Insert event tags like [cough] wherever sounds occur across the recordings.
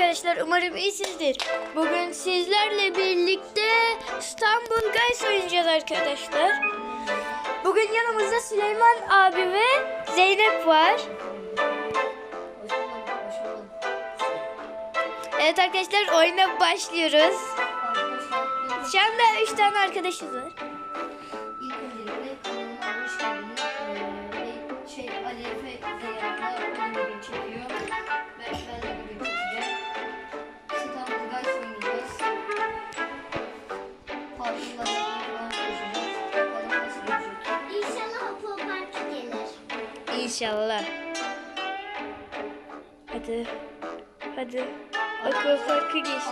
arkadaşlar umarım iyisinizdir. Bugün sizlerle birlikte İstanbul Guys oynayacağız arkadaşlar. Bugün yanımızda Süleyman abi ve Zeynep var. Evet arkadaşlar oyuna başlıyoruz. Şu anda 3 tane arkadaşız var. Hadi. Hadi. Aquapark'ı geçti.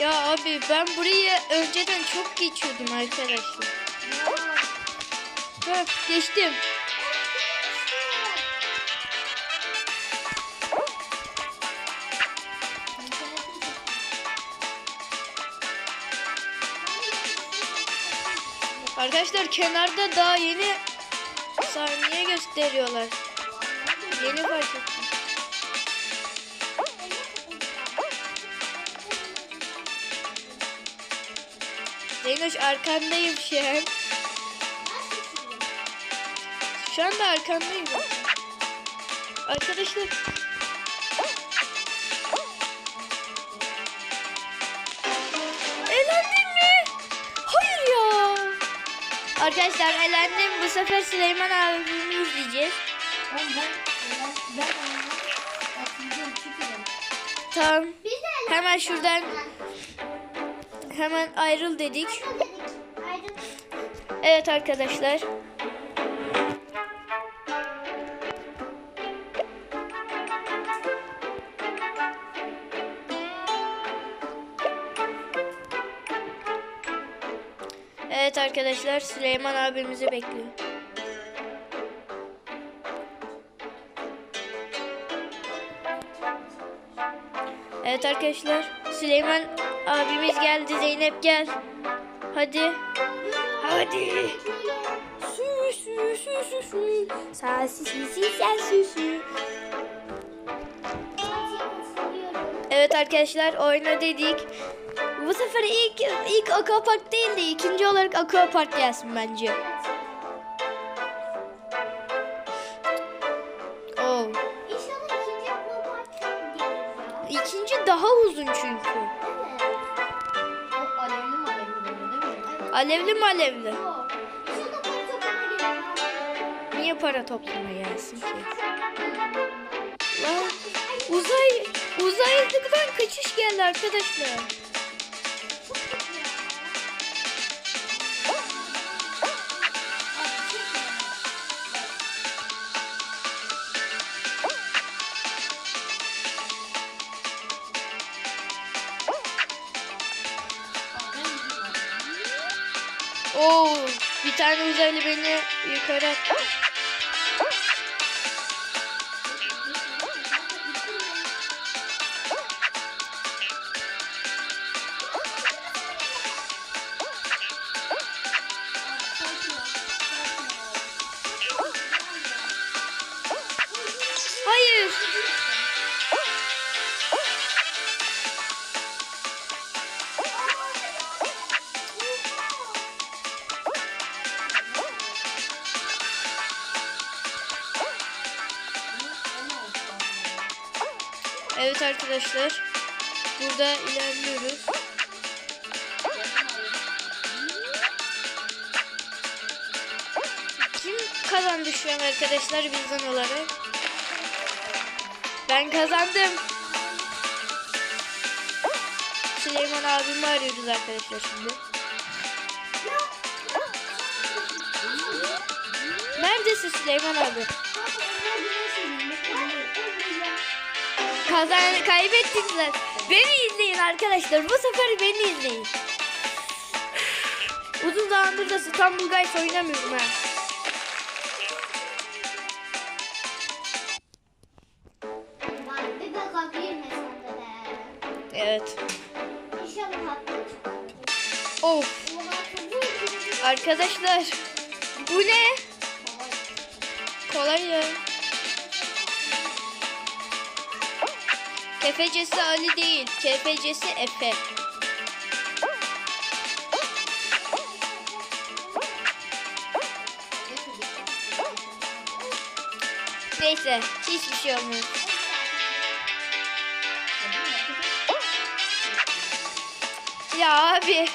Ya abi ben buraya önceden çok geçiyordum arkadaşlar. Bak geçtim. Arkadaşlar kenarda daha yeni saniye gösteriyorlar. Yeni fark. Zeynoş arkandayım şu an. Şu anda arkandayım. Arkadaşlar. Elendim mi? Hayır ya. Arkadaşlar elendim. Bu sefer Süleyman abimi izleyeceğiz. Ben. Tamam. Hemen şuradan hemen ayrıl dedik. Evet arkadaşlar. Evet arkadaşlar Süleyman abimizi bekliyor. Evet arkadaşlar Süleyman abimiz geldi Zeynep gel. Hadi. Hadi. Sü sü sü sü sü. Sa si si si sen sü sü. Evet arkadaşlar oyna dedik. Bu sefer ilk ilk aquapark değil de ikinci olarak aquapark gelsin bence. Alevli mi alevli? Niye para toplama gelsin ki? Lan uzay uzaylıktan kaçış geldi arkadaşlar. Oo, bir tane uzaylı beni yukarı attı. Evet arkadaşlar. Burada ilerliyoruz. Kim kazandı şu an arkadaşlar bizden olarak? Ben kazandım. Süleyman abimi arıyoruz arkadaşlar şimdi. Neredesin Süleyman abi? Kazan kaybettik. Beni izleyin arkadaşlar. Bu sefer beni izleyin. Uzun zamandır da Stumble Guys oynamıyorum ha. Evet. Of. Oh. Arkadaşlar bu ne? Kolay ya. Kefecesi Ali değil. Kefecesi Efe. Neyse. Hiçbir şey olmuyor. Ya abi.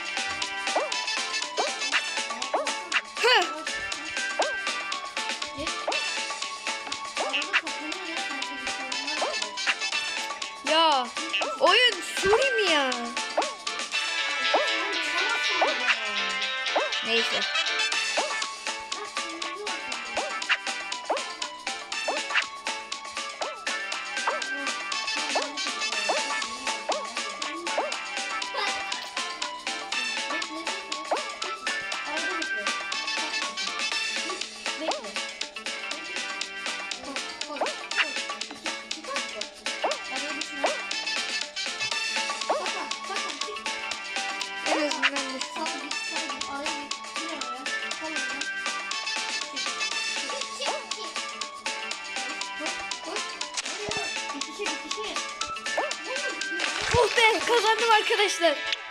arkadaşlar.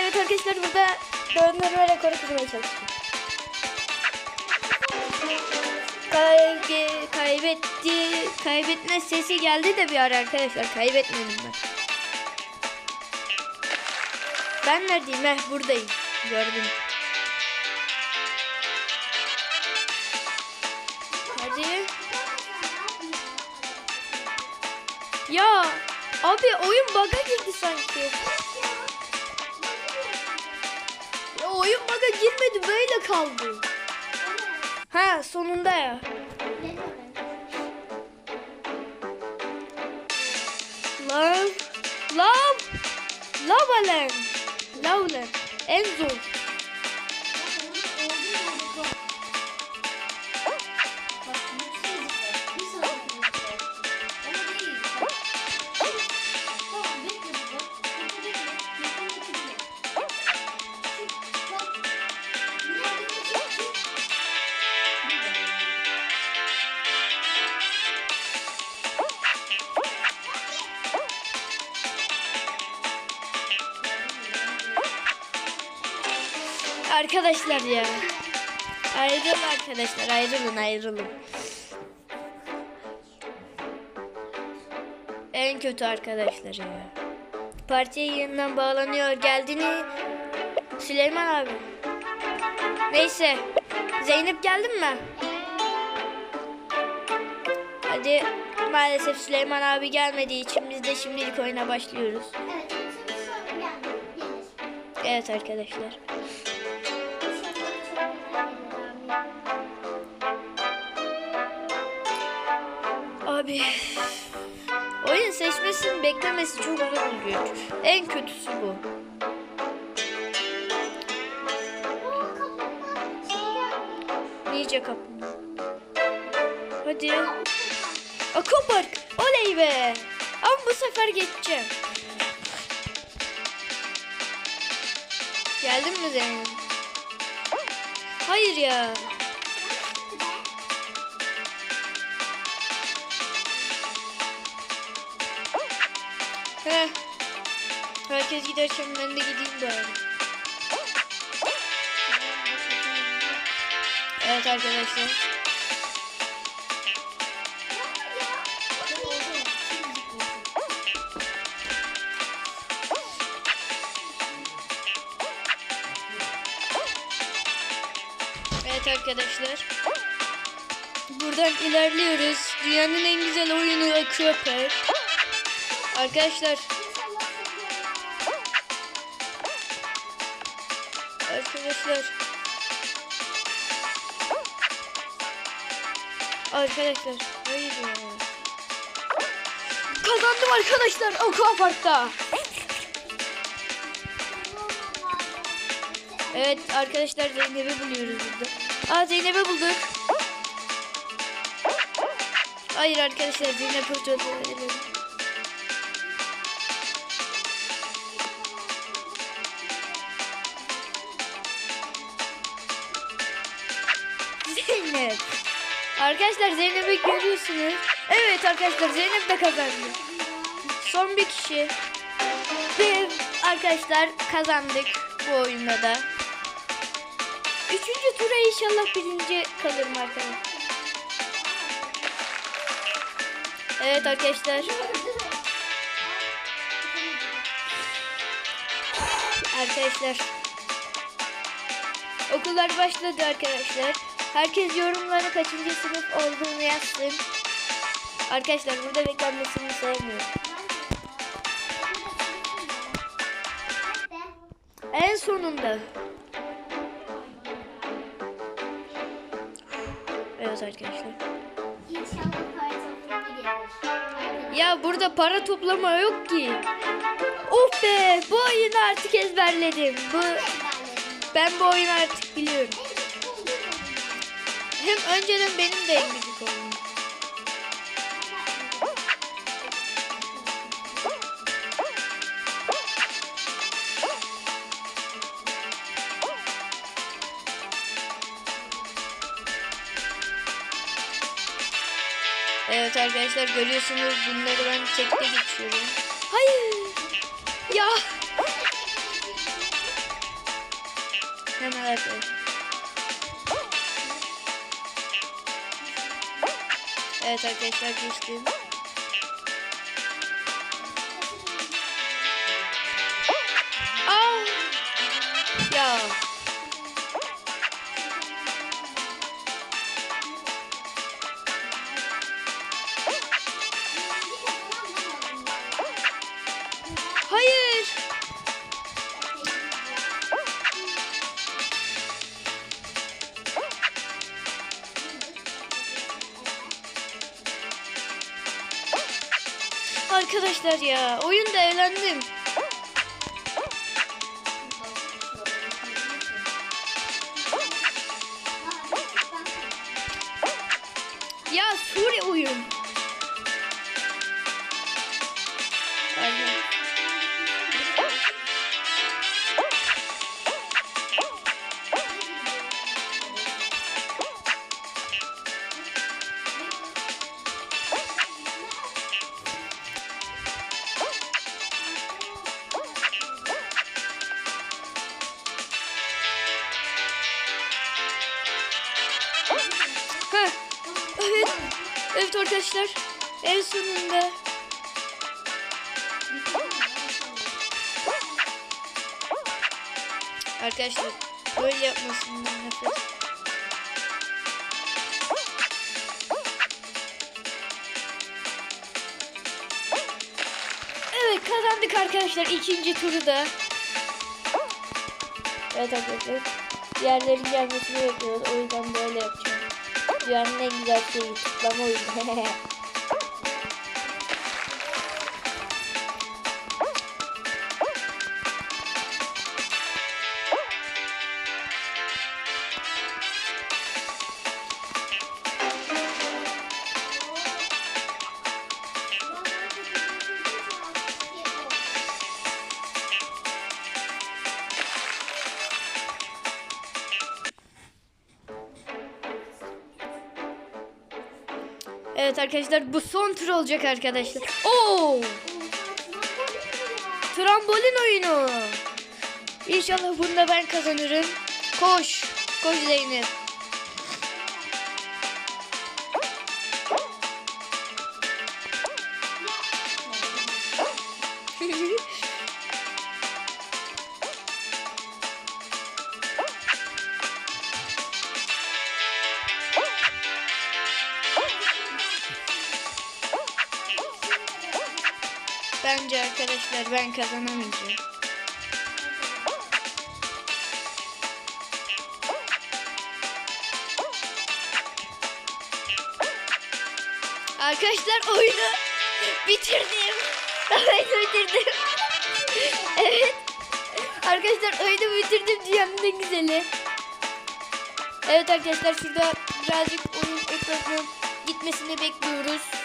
Evet arkadaşlar burada döndürme rekoru kırmaya çalıştım. Kaybetti, kaybetme sesi geldi de bir ara arkadaşlar kaybetmedim ben. Ben neredeyim? Heh buradayım. Gördüm. Abi oyun bug'a girdi sanki. Ya oyun bug'a girmedi böyle kaldı. Ha sonunda ya. Love. Love. Lava Land. Love Land. En zor. Arkadaşlar ya. Ayrılın arkadaşlar ayrılın ayrılın. En kötü arkadaşlar ya. Partiye yeniden bağlanıyor. Geldiğini Süleyman abi. Neyse. Zeynep geldin mi? Hadi maalesef Süleyman abi gelmediği için biz de şimdilik oyuna başlıyoruz. Evet. Evet arkadaşlar. Abi oyun seçmesini beklemesi çok zor oluyor. En kötüsü bu. Ninja kaplumbağa. Hadi. Aquapark. Oley be. Ama bu sefer geçeceğim. Geldin mi Zeynep? Hayır ya. Herkes giderken ben de gideyim bari. Evet arkadaşlar. Evet arkadaşlar. Buradan ilerliyoruz. Dünyanın en güzel oyunu Aquapark. Arkadaşlar Arkadaşlar. Arkadaşlar hayır ya. Kazandım arkadaşlar Aqua Park'ta Evet arkadaşlar Zeynep'i buluyoruz burada. Aa Zeynep'i bulduk. Hayır arkadaşlar Zeynep Hoca Zeynep. Arkadaşlar Zeynep'i görüyorsunuz. Evet arkadaşlar Zeynep de kazandı. Son bir kişi. Ve arkadaşlar kazandık bu oyunda da. Üçüncü tura inşallah birinci kalırım arkadaşlar. Evet arkadaşlar. Arkadaşlar. Okullar başladı arkadaşlar. Herkes yorumlara kaçıncı sınıf olduğunu yazsın. Arkadaşlar burada beklenmesini sevmiyorum. En sonunda. Evet arkadaşlar. Ya burada para toplama yok ki. Of be bu oyunu artık ezberledim. Bu ben bu oyunu artık biliyorum. Hem önceden benim de en gıcık oyunum. Evet arkadaşlar görüyorsunuz bunları ben tekte geçiyorum. Hayır. Ya. Hemen arkadaşlar. Evet arkadaşlar geçtim. Arkadaşlar ya oyunda eğlendim. Arkadaşlar. En sonunda. Arkadaşlar böyle yapmasından nefret. Evet kazandık arkadaşlar ikinci turu da. Evet arkadaşlar. Diğerlerin gelmesini bekliyoruz. O yüzden böyle yapacağım. Dünyanın en güzel şeyi tıklama oyunu. [laughs] evet arkadaşlar bu son tur olacak arkadaşlar. Oo! Trambolin oyunu. İnşallah bunda ben kazanırım. Koş. Koş Zeynep. Arkadaşlar ben kazanamayacağım. Arkadaşlar oyunu bitirdim. [laughs] Oyunu bitirdim. [laughs] evet. Arkadaşlar oyunu bitirdim dünyanın en güzeli. Evet arkadaşlar şurada birazcık oyun ekranı gitmesini bekliyoruz.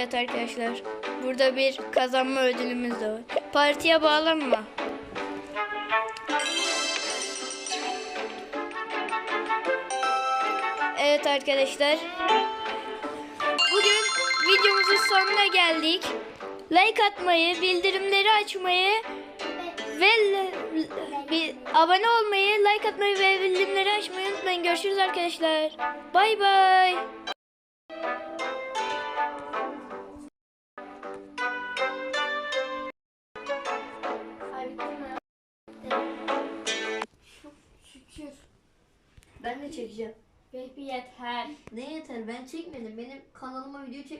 Evet arkadaşlar. Burada bir kazanma ödülümüz de var. Partiye bağlanma. Evet arkadaşlar. Bugün videomuzun sonuna geldik. Like atmayı, bildirimleri açmayı ve bir abone olmayı, like atmayı ve bildirimleri açmayı unutmayın. Görüşürüz arkadaşlar. Bay bay. Ne yeter ben çekmedim. Benim kanalıma video çek